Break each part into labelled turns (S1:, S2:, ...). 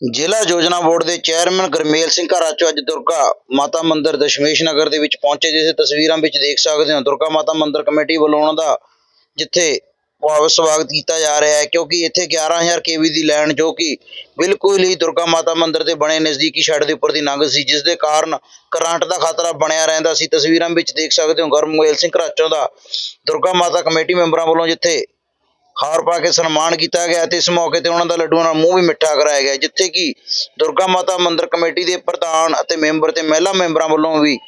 S1: ਜ਼ਿਲ੍ਹਾ ਯੋਜਨਾ ਬੋਰਡ ਦੇ ਚੇਅਰਮੈਨ ਗੁਰਮੇਲ ਸਿੰਘ ਘਰਾਚੋ ਅੱਜ ਦੁਰਗਾ ਮਾਤਾ ਮੰਦਿਰ ਦਸ਼ਮੇਸ਼ ਨਗਰ ਦੇ ਵਿੱਚ ਪਹੁੰਚੇ, ਜਿਸ ਤਸਵੀਰਾਂ ਵਿੱਚ ਦੇਖ ਸਕਦੇ ਹੋ। ਦੁਰਗਾ ਮਾਤਾ ਮੰਦਿਰ ਕਮੇਟੀ ਵੱਲੋਂ ਉਹਨਾਂ ਦਾ ਜਿੱਥੇ ਭਾਵ ਸਵਾਗਤ ਕੀਤਾ ਜਾ ਰਿਹਾ ਹੈ, ਕਿਉਂਕਿ ਇੱਥੇ 11000 ਕੇਵੀ ਦੀ ਲਾਈਨ ਜੋ ਕਿ ਬਿਲਕੁਲ ਹੀ ਦੁਰਗਾ ਮਾਤਾ ਮੰਦਿਰ ਦੇ ਬਣੇ ਨਜ਼ਦੀਕੀ ਛੱਡ ਦੇ ਉੱਪਰ ਦੀ ਲੰਘ ਸੀ, ਜਿਸ ਦੇ ਕਾਰਨ ਕਰੰਟ ਦਾ ਖਤਰਾ ਬਣਿਆ ਰਹਿੰਦਾ ਸੀ। ਤਸਵੀਰਾਂ ਵਿੱਚ ਦੇਖ ਸਕਦੇ ਹੋ, ਗੁਰਮੇਲ ਸਿੰਘ ਘਰਾਚੋਂ ਦਾ ਦੁਰਗਾ ਮਾਤਾ ਕਮੇਟੀ ਮੈਂਬਰਾਂ ਵੱਲੋਂ ਜਿੱਥੇ ਹਾਰ ਪਾ ਕੇ ਸਨਮਾਨ ਕੀਤਾ ਗਿਆ ਤੇ ਇਸ ਮੌਕੇ ਤੇ ਉਹਨਾਂ ਦਾ ਲੱਡੂਆਂ ਨਾਲ ਮੂੰਹ ਵੀ ਮਿੱਠਾ ਕਰਾਇਆ ਗਿਆ, ਜਿੱਥੇ ਕਿ ਦੁਰਗਾ ਮਾਤਾ ਮੰਦਿਰ ਕਮੇਟੀ ਦੇ ਪ੍ਰਧਾਨ ਅਤੇ ਮੈਂਬਰ ਤੇ ਮਹਿਲਾ ਮੈਂਬਰਾਂ ਵੱਲੋਂ ਵੀ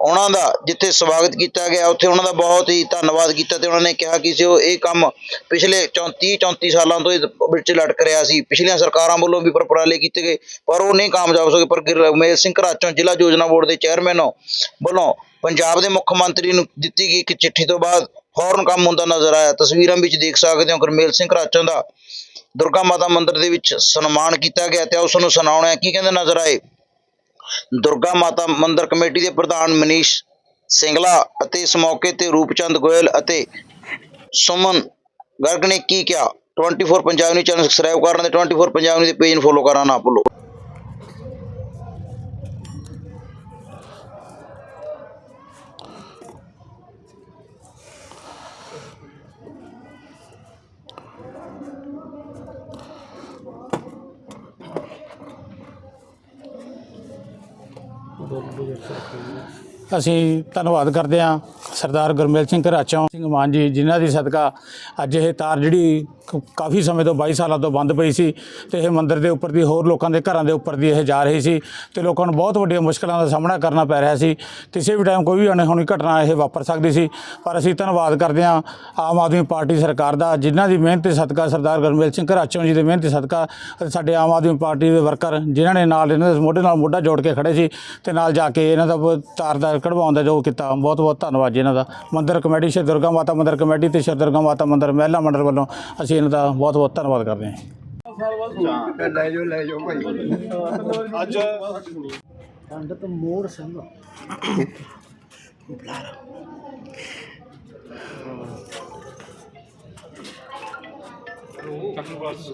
S1: ਉਹਨਾਂ ਦਾ ਜਿੱਥੇ ਸਵਾਗਤ ਕੀਤਾ ਗਿਆ, ਉੱਥੇ ਉਹਨਾਂ ਦਾ ਬਹੁਤ ਹੀ ਧੰਨਵਾਦ ਕੀਤਾ ਤੇ ਉਹਨਾਂ ਨੇ ਕਿਹਾ ਕਿ ਜੋ ਇਹ ਕੰਮ ਪਿਛਲੇ 34 34 ਸਾਲਾਂ ਤੋਂ ਵਿੱਚ ਲਟਕ ਰਿਹਾ ਸੀ। ਪਿਛਲੀਆਂ ਸਰਕਾਰਾਂ ਵੱਲੋਂ ਵੀ ਪ੍ਰਪਰਾਲੇ ਕੀਤੇ ਗਏ, ਪਰ ਉਹ ਨਹੀਂ ਕਾਮਯਾਬ ਸਕੇ। ਪਰ ਗੁਰਮੇਲ ਸਿੰਘ ਘਰਾਚੋਂ ਜ਼ਿਲ੍ਹਾ ਯੋਜਨਾ ਬੋਰਡ ਦੇ ਚੇਅਰਮੈਨ ਵੱਲੋਂ ਪੰਜਾਬ ਦੇ ਮੁੱਖ ਮੰਤਰੀ ਨੂੰ ਦਿੱਤੀ ਗਈ ਇੱਕ ਚਿੱਠੀ ਤੋਂ ਬਾਅਦ ਫੌਰਨ ਕੰਮ ਹੁੰਦਾ ਨਜ਼ਰ ਆਇਆ। ਤਸਵੀਰਾਂ ਵਿੱਚ ਦੇਖ ਸਕਦੇ ਹੋ ਗੁਰਮੇਲ ਸਿੰਘ ਘਰਾਚੋਂ ਦਾ ਦੁਰਗਾ ਮਾਤਾ ਮੰਦਿਰ ਦੇ ਵਿੱਚ ਸਨਮਾਨ ਕੀਤਾ ਗਿਆ ਤੇ ਉਸ ਨੂੰ ਸੁਣਾਉਣਾ ਕੀ ਕਹਿੰਦੇ ਨਜ਼ਰ ਆਏ? ਦੁਰਗਾ ਮਾਤਾ ਮੰਦਿਰ ਕਮੇਟੀ ਦੇ ਪ੍ਰਧਾਨ ਮਨੀਸ਼ ਸਿੰਗਲਾ ਅਤੇ ਇਸ ਮੌਕੇ ਤੇ ਰੂਪਚੰਦ ਗੋਇਲ ਅਤੇ ਸੁਮਨ ਗਰਗ ਨੇ ਕੀ ਕਿਹਾ? 24 ਪੰਜਾਬ ਨਿਊਜ਼ ਚੈਨਲ ਸਬਸਕ੍ਰਾਈਬ ਕਰਨ ਤੇ 24 ਪੰਜਾਬ ਨੂੰ ਦੇ ਪੇਜ ਨੂੰ ਫੋਲੋ ਕਰਨਾ ਨਾ ਭੁੱਲੋ। doldu gerçekten.
S2: ਅਸੀਂ ਧੰਨਵਾਦ ਕਰਦੇ ਹਾਂ ਸਰਦਾਰ ਗੁਰਮੇਲ ਸਿੰਘ ਘਰਾਚੋਂ, ਸਿੰਘ ਮਾਨ ਜੀ, ਜਿਨ੍ਹਾਂ ਦੀ ਸਦਕਾ ਅੱਜ ਇਹ ਤਾਰ ਜਿਹੜੀ ਕ- ਕਾਫੀ ਸਮੇਂ ਤੋਂ 22 ਸਾਲਾਂ ਤੋਂ ਬੰਦ ਪਈ ਸੀ ਤੇ ਇਹ ਮੰਦਿਰ ਦੇ ਉੱਪਰ ਦੀ ਹੋਰ ਲੋਕਾਂ ਦੇ ਘਰਾਂ ਦੇ ਉੱਪਰ ਦੀ ਇਹ ਜਾ ਰਹੀ ਸੀ ਤੇ ਲੋਕਾਂ ਨੂੰ ਬਹੁਤ ਵੱਡੀਆਂ ਮੁਸ਼ਕਲਾਂ ਦਾ ਸਾਹਮਣਾ ਕਰਨਾ ਪੈ ਰਿਹਾ ਸੀ। ਕਿਸੇ ਵੀ ਟਾਈਮ ਕੋਈ ਵੀ ਅਣਹੋਣੀ ਘਟਨਾ ਇਹ ਵਾਪਰ ਸਕਦੀ ਸੀ। ਪਰ ਅਸੀਂ ਧੰਨਵਾਦ ਕਰਦੇ ਹਾਂ ਆਮ ਆਦਮੀ ਪਾਰਟੀ ਸਰਕਾਰ ਦਾ, ਜਿਨ੍ਹਾਂ ਦੀ ਮਿਹਨਤ ਤੇ ਸਦਕਾ ਸਰਦਾਰ ਗੁਰਮੇਲ ਸਿੰਘ ਘਰਾਚੋਂ ਜੀ ਦੇ ਮਿਹਨਤ ਤੇ ਸਦਕਾ ਅਤੇ ਸਾਡੇ ਆਮ ਆਦਮੀ ਪਾਰਟੀ ਦੇ ਵਰਕਰ, ਜਿਨ੍ਹਾਂ ਨੇ ਨਾਲ ਇਹਨਾਂ ਦੇ ਮੋਢੇ ਨਾਲ ਮੋਢਾ ਜੋੜ ਕੇ ਖੜੇ ਸੀ ਤੇ ਨਾਲ ਜਾ ਕੇ ਇਹਨਾਂ ਦਾ ਬ- ਤਾਰ ਦਾ ਕਢਵਾਉਣ ਦਾ ਜੋ ਕੀਤਾ ਬਹੁਤ ਬਹੁਤ ਧੰਨਵਾਦ ਜੀ ਇਹਨਾਂ ਦਾ। ਮੰਦਿਰ ਕਮੇਟੀ ਸ਼੍ਰੀ ਦੁਰਗਾ ਮਾਤਾ ਮੰਦਿਰ ਕਮੇਟੀ ਤੇ ਸ਼੍ਰੀ ਦੁਰਗਾ ਮਾਤਾ ਮੰਦਿਰ ਮਹਿਲਾ ਮੰਡਲ ਵੱਲੋਂ ਅਸੀਂ ਇਹਨਾਂ ਦਾ ਬਹੁਤ ਬਹੁਤ ਧੰਨਵਾਦ ਕਰਦੇ ਹਾਂ।
S3: ਬਸ।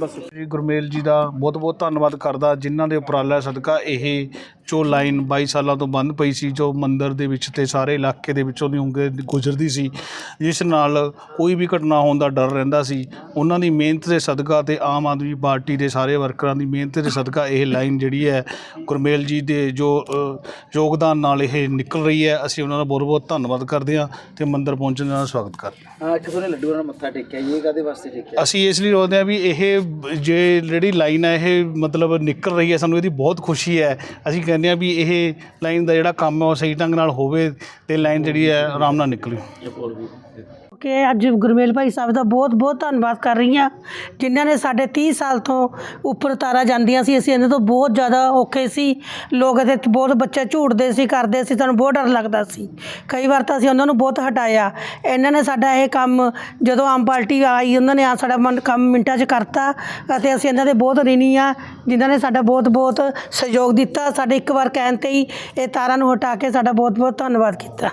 S3: ਬਸ। ਸ਼੍ਰੀ ਗੁਰਮੇਲ ਜੀ ਦਾ ਬਹੁਤ ਬਹੁਤ ਧੰਨਵਾਦ ਕਰਦਾ ਜਿਨ੍ਹਾਂ ਦੇ ਉਪਰਾਲਾ ਸਦਕਾ ਇਹ ਜੋ ਲਾਈਨ 22 ਸਾਲਾਂ ਤੋਂ ਬੰਦ ਪਈ ਸੀ ਜੋ ਮੰਦਿਰ ਦੇ ਵਿੱਚ ਤੇ ਸਾਰੇ ਇਲਾਕੇ ਦੇ ਵਿੱਚੋਂ ਦੀ ਹੁੰਗੇ ਗੁਜ਼ਰਦੀ ਸੀ ਜਿਸ ਨਾਲ ਕੋਈ ਵੀ ਘਟਨਾ ਹੋਣ ਦਾ ਡਰ ਰਹਿੰਦਾ ਸੀ। ਉਹਨਾਂ ਦੀ ਮਿਹਨਤ ਦੇ ਸਦਕਾ ਤੇ ਆਮ ਆਦਮੀ ਪਾਰਟੀ ਦੇ ਸਾਰੇ ਵਰਕਰਾਂ ਦੀ ਮਿਹਨਤ ਦੇ ਸਦਕਾ ਇਹ ਲਾਈਨ ਜਿਹੜੀ ਹੈ ਗੁਰਮੇਲ ਜੀ ਦੇ ਜੋ ਯੋਗਦਾਨ ਨਾਲ ਇਹ ਨਿਕਲ ਰਹੀ ਹੈ। ਅਸੀਂ ਉਹਨਾਂ ਦਾ ਬਹੁਤ ਬਹੁਤ ਧੰਨਵਾਦ ਕਰਦੇ ਹਾਂ ਤੇ ਮੰਦਿਰ ਪਹੁੰਚਣ ਦਾ ਸਵਾਗਤ ਕਰਦੇ ਹਾਂ।
S1: ਅੱਜ ਤੁਹਾਨੂੰ ਲੱਡੂਆਂ ਨਾਲ ਮੱਥਾ ਟੇਕਿਆ ਇਹ ਕਾਦੇ ਵਾਸਤੇ ਟੇਕਿਆ?
S3: ਅਸੀਂ ਇਸ ਲਈ ਰੋਕਦੇ ਹਾਂ ਵੀ ਇਹ ਜੇ ਜਿਹੜੀ ਲਾਈਨ ਹੈ ਇਹ ਮਤਲਬ ਨਿਕਲ ਰਹੀ ਹੈ ਸਾਨੂੰ ਇਹਦੀ ਬਹੁਤ ਖੁਸ਼ੀ ਹੈ। ਅਸੀਂ ਕਹਿੰਦੇ ਹਾਂ ਵੀ ਇਹ ਲਾਈਨ ਦਾ ਜਿਹੜਾ ਕੰਮ ਹੈ ਉਹ ਸਹੀ ਢੰਗ ਨਾਲ ਹੋਵੇ ਤੇ ਲਾਈਨ ਜਿਹੜੀ ਹੈ ਆਰਾਮ ਨਾਲ ਨਿਕਲੇ।
S4: ਕਿ ਅੱਜ ਗੁਰਮੇਲ ਭਾਈ ਸਾਹਿਬ ਦਾ ਬਹੁਤ ਬਹੁਤ ਧੰਨਵਾਦ ਕਰ ਰਹੀ ਹਾਂ। ਜਿਨ੍ਹਾਂ ਨੇ ਸਾਡੇ 30 ਸਾਲ ਤੋਂ ਉੱਪਰ ਤਾਰਾ ਜਾਂਦੀਆਂ ਸੀ, ਅਸੀਂ ਇਹਨਾਂ ਤੋਂ ਬਹੁਤ ਜ਼ਿਆਦਾ ਔਖੇ ਸੀ। ਲੋਕ ਇੱਥੇ ਬਹੁਤ ਬੱਚੇ ਝੂਟਦੇ ਸੀ, ਕਰਦੇ ਸੀ, ਸਾਨੂੰ ਬਹੁਤ ਡਰ ਲੱਗਦਾ ਸੀ। ਕਈ ਵਾਰ ਤਾਂ ਅਸੀਂ ਉਹਨਾਂ ਨੂੰ ਬਹੁਤ ਹਟਾਇਆ। ਇਹਨਾਂ ਨੇ ਸਾਡਾ ਇਹ ਕੰਮ ਜਦੋਂ ਆਮ ਪਾਰਟੀ ਆਈ, ਉਹਨਾਂ ਨੇ ਆ ਸਾਡਾ ਮਨ, ਕੰਮ ਮਿੰਟਾਂ 'ਚ ਕਰਤਾ ਅਤੇ ਅਸੀਂ ਇਹਨਾਂ ਦੇ ਬਹੁਤ ਰਿਣੀ ਆ ਜਿਨ੍ਹਾਂ ਨੇ ਸਾਡਾ ਬਹੁਤ ਬਹੁਤ ਸਹਿਯੋਗ ਦਿੱਤਾ। ਸਾਡੇ ਇੱਕ ਵਾਰ ਕਹਿਣ ਤੇ ਹੀ ਇਹ ਤਾਰਾਂ ਨੂੰ ਹਟਾ ਕੇ ਸਾਡਾ ਬਹੁਤ ਬਹੁਤ ਧੰਨਵਾਦ ਕੀਤਾ।